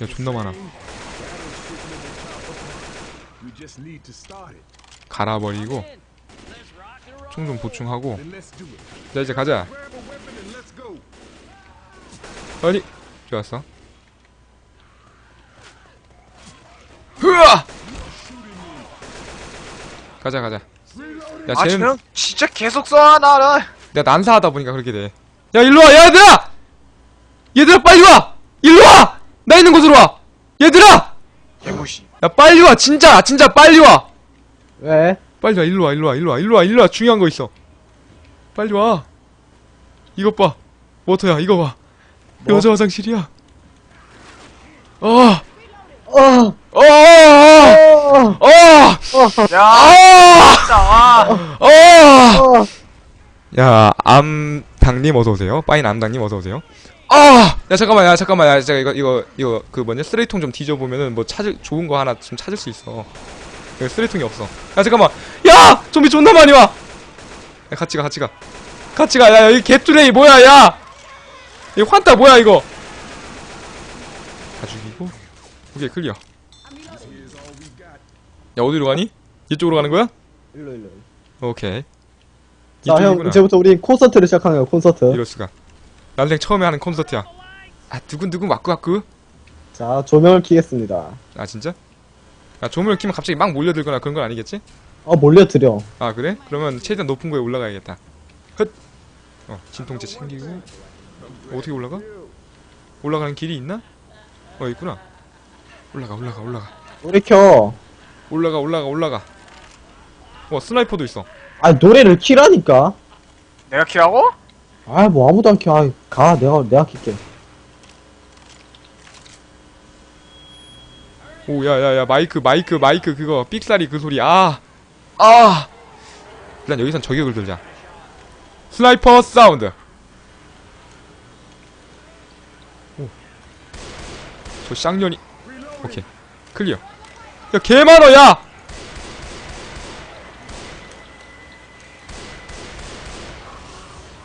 야 존나 많아. 갈아버리고 총 좀 보충하고. 자 이제 가자. 빨리. 좋았어. 흐아! 가자 가자. 야 아 쟤는 쟤는 진짜 계속 쏴 나를. 내가 난사하다 보니까 그렇게 돼야 일로와 얘들아! 얘들아 빨리 와 나 있는 곳으로 와. 얘들아! 개무시. 야 빨리 와. 진짜 진짜 빨리 와. 왜? 빨리 와. 일로 와 일로 와 일로 와 일로 와 일로 와. 중요한 거 있어. 빨리 와. 이것 봐. 워터야 이거 봐. 뭐? 여자 화장실이야. 어. 어, 어, 어, 어, 어, 어, 야 아, 진짜 와. 어. 어. 야, 암당님 어서 오세요. 빠인 암당님 어서 오세요. 아, 야 잠깐만, 야 잠깐만, 야 제가 이거 이거 이거 그 뭐냐 쓰레기통 좀 뒤져 보면은 뭐 찾을 좋은 거 하나 좀 찾을 수 있어. 여기 쓰레기통이 없어. 야 잠깐만, 야 좀비 존나 많이 와. 야 같이 가, 같이 가, 같이 가. 야, 야, 이 개뚜레이 뭐야, 야. 이 환타 뭐야 이거? 다 죽이고, 오케이 클리어. 야 어디로 가니? 이쪽으로 가는 거야? 일로 일로. 오케이. 자, 형, 이쪽이구나. 이제부터 우리 콘서트를 시작하는 거야, 콘서트. 이럴 수가. 난생 처음에 하는 콘서트야. 아 두근두근 와꾸와꾸. 자, 조명을 켜겠습니다. 아 진짜? 아 조명을 켜면 갑자기 막 몰려들거나 그런 건 아니겠지? 어, 몰려드려. 아 그래? 그러면 최대한 높은 거에 올라가야겠다. 헛. 어 진통제 챙기고. 어, 어떻게 올라가? 올라가는 길이 있나? 어 있구나. 올라가 올라가 올라가. 노래 켜. 올라가 올라가 올라가. 와 스나이퍼도 있어. 아, 노래를 키라니까. 내가 키라고? 아, 뭐 아무도 안 켜. 아, 가. 내가, 내가 킬게. 오 야야야 마이크 마이크 마이크 그거 삑사리 그 소리 아. 아. 일단 여기선 저격을 들자. 스나이퍼 사운드. 오. 저 쌍년이. 오케이. 클리어. 야, 개 많어, 야!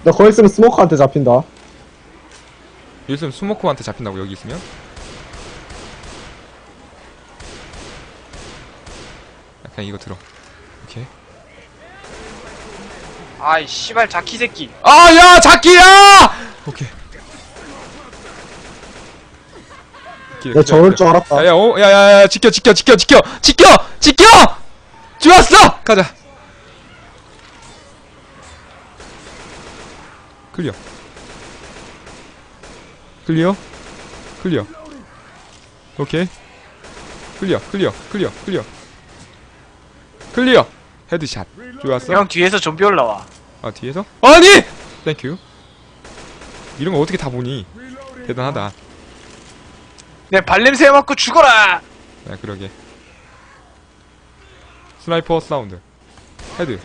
너 거기 있으면 스모커한테 잡힌다. 여기 있으면 스모커한테 잡힌다고, 여기 있으면? 그냥 이거 들어. 오케이. 아이 씨발 자키 새끼 아, 야! 자키야! 오케이. 기다려, 내가 저럴 기다려. 줄 알았다. 야, 야, 어, 야, 야, 야, 지켜, 지켜, 지켜, 지켜, 지켜, 지켜! 좋았어! 가자. 클리어. 클리어. 클리어. 오케이. 클리어, 클리어, 클리어, 클리어. 클리어. 헤드샷. 좋았어. 형 뒤에서 좀비 올라와 아, 뒤에서? 아니! 땡큐. 이런 거 어떻게 다 보니? 대단하다. 내 발냄새 맡고 죽어라 야, 그러게. 스나이퍼 사운드. 헤드.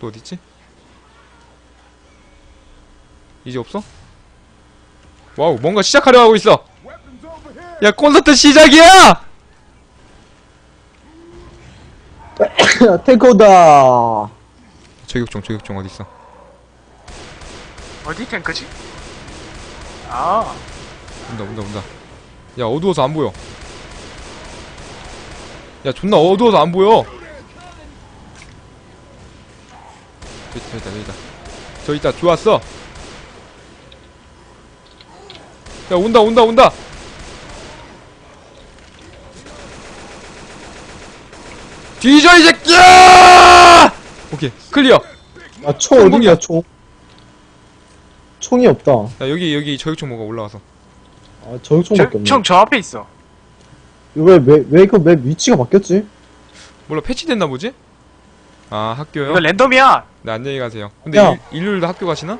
또 어딨지? 이제 없어? 와우, 뭔가 시작하려 하고 있어! 야, 콘서트 시작이야! 탱커다. 저격총, 저격총 어딨어? 어디 탱크지? 아 온다, 온다, 온다. 야, 어두워서 안 보여. 야, 존나 어두워서 안 보여! 있다, 저기 있다, 저기 있다. 저기 있다, 좋았어! 야, 온다, 온다, 온다! 뒤져, 이 새끼야! 오케이, 클리어! 야, 총. 어디야, 총? 총이 없다. 야, 여기, 여기 저격총 뭐가 올라와서. 아, 저기 총밖에 없네. 형저 앞에 있어 왜, 왜, 왜그맵 위치가 바뀌었지? 몰라, 패치됐나 보지? 아, 학교요? 이거 랜덤이야 네, 안녕히 가세요. 근데 야. 일, 일요일도 학교 가시나?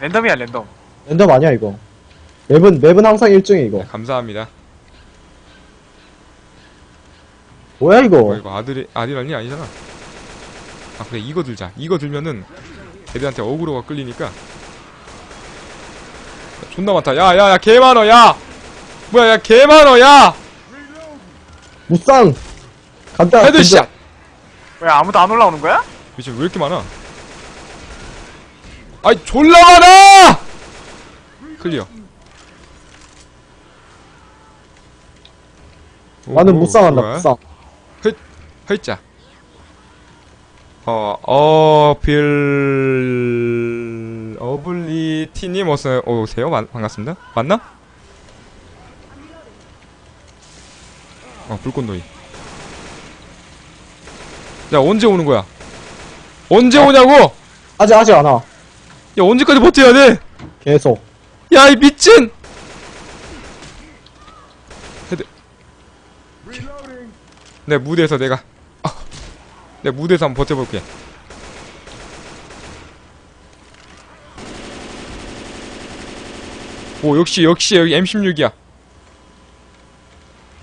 랜덤이야 랜덤 랜덤 아니야, 이거. 맵은, 맵은 항상 일정해, 이거. 네, 감사합니다. 뭐야 이거? 이거 아들이 아디랄리 아니잖아. 아 그래 이거 들자. 이거 들면은 애들한테 어그로가 끌리니까. 야, 존나 많다. 야야야 야, 개 많어 야. 뭐야 야 개 많어 야. 무쌍. 간다. 헤드샷. 왜 아무도 안 올라오는 거야? 미친 왜 이렇게 많아? 아이 졸라 많아! 클리어. 나는 못 싸웠나 못 싸. 헐자. 어, 어빌, 어블리티님 어서 오세요. 만- 반갑습니다. 맞나? 어, 불꽃놀이. 야, 언제 오는 거야? 언제 오냐고! 야, 아직, 아직 안 와. 언제까지 버텨야 돼? 계속. 야, 이 미친! Reloading. 내 무대에서 내가, 아, 내 무대에서 한번 버텨볼게. 오, 역시, 역시, 여기 M16이야.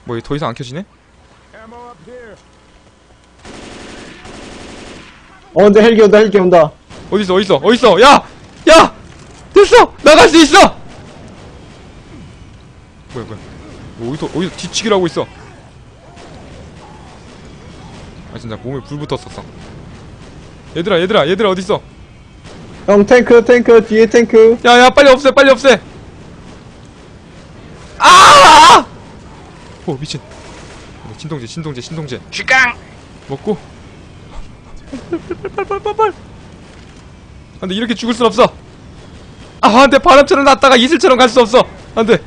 뭐, 더 이상 안 켜지네? 어, 근데 헬기 온다, 헬기 온다. 어딨어, 어딨어, 어딨어! 야! 야! 됐어! 나갈 수 있어! 뭐야, 뭐야. 뭐 어디서, 어디서 뒤치기를 하고 있어. 아, 진짜 몸에 불 붙었었어. 얘들아, 얘들아, 얘들아, 어딨어? 형, 탱크, 탱크, 뒤에 탱크. 야, 야, 빨리 없애, 빨리 없애! 아! 오, 미친. 네, 진통제, 진통제, 진통제. 쥐깡! 먹고. 빨빨빨빨빨빨. 안 돼, 이렇게 죽을 순 없어. 아, 안 돼, 바람처럼 났다가 이슬처럼 갈 수 없어. 안 돼.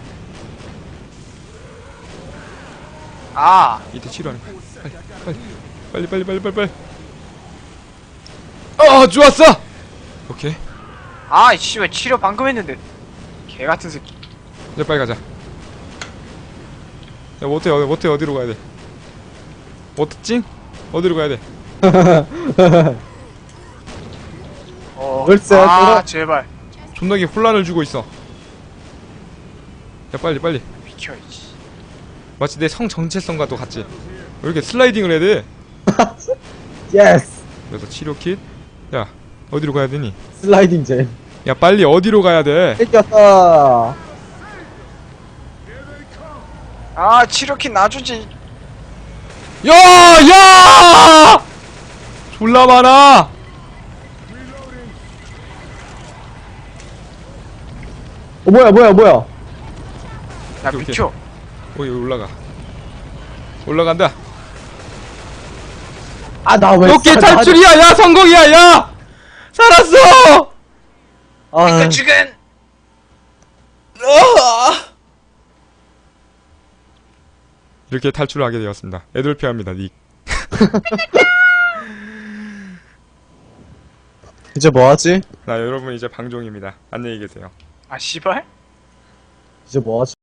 아, 이때 치료하는 거야. 빨리, 빨리, 빨리, 빨리, 빨리, 빨리. 어, 좋았어! 오케이. 아, 씨발 치료 방금 했는데. 개 같은 새끼. 이제 빨리 가자. 야, 모태, 어디, 모태 어디로 가야 돼? 모태 찡? 어디로 가야 돼? 어. 글쎄, 아, 돌아- 제발. 존나게 혼란을 주고 있어. 야, 빨리, 빨리. 비켜야지. 마치 내 성 정체성과도 같지. 왜 이렇게 슬라이딩을 해야 돼? 예스. 그래서 치료 킷. 야, 어디로 가야 되니? 슬라이딩 잼. 야, 빨리 어디로 가야 돼? 왔다. 아, 치료킷 놔주지. 야, 야! 졸라 많아. 어, 뭐야, 뭐야, 뭐야. 야, 오케이, 오케이. 비켜. 오, 여기 올라가. 올라간다. 아, 나 왜. 오케이, 나- 탈출이야. 야, 성공이야. 야! 살았어! 아, 그 지금. 이렇게 탈출을 하게 되었습니다. 에돌피아입니다, 닉. 이제 뭐 하지? 나 여러분 이제 방종입니다. 안녕히 계세요. 아, 씨발? 이제 뭐 하지?